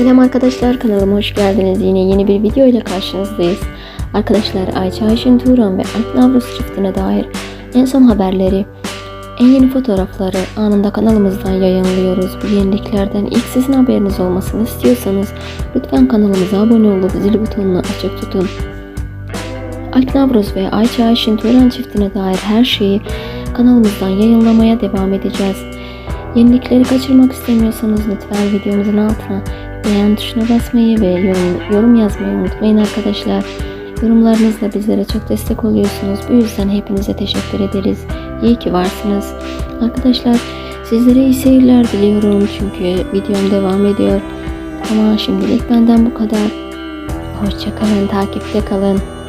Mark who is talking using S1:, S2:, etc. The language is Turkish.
S1: Selam arkadaşlar kanalıma hoş geldiniz. Yine yeni bir video ile karşınızdayız. Arkadaşlar Ayça Ayşin Turan ve Alp Navruz çiftine dair en son haberleri, en yeni fotoğrafları anında kanalımızdan yayınlıyoruz. Bu yeniliklerden ilk sizin haberiniz olmasını istiyorsanız lütfen kanalımıza abone olup zil butonunu açık tutun. Alp Navruz ve Ayça Ayşin Turan çiftine dair her şeyi kanalımızdan yayınlamaya devam edeceğiz. Yenilikleri kaçırmak istemiyorsanız lütfen videomuzun altına beğen tuşuna basmayı ve yorum, yorum yazmayı unutmayın arkadaşlar. Yorumlarınızla bizlere çok destek oluyorsunuz. Bu yüzden hepinize teşekkür ederiz. İyi ki varsınız. Arkadaşlar sizlere iyi seyirler diliyorum çünkü videom devam ediyor. Ama şimdilik benden bu kadar. Hoşçakalın, takipte kalın.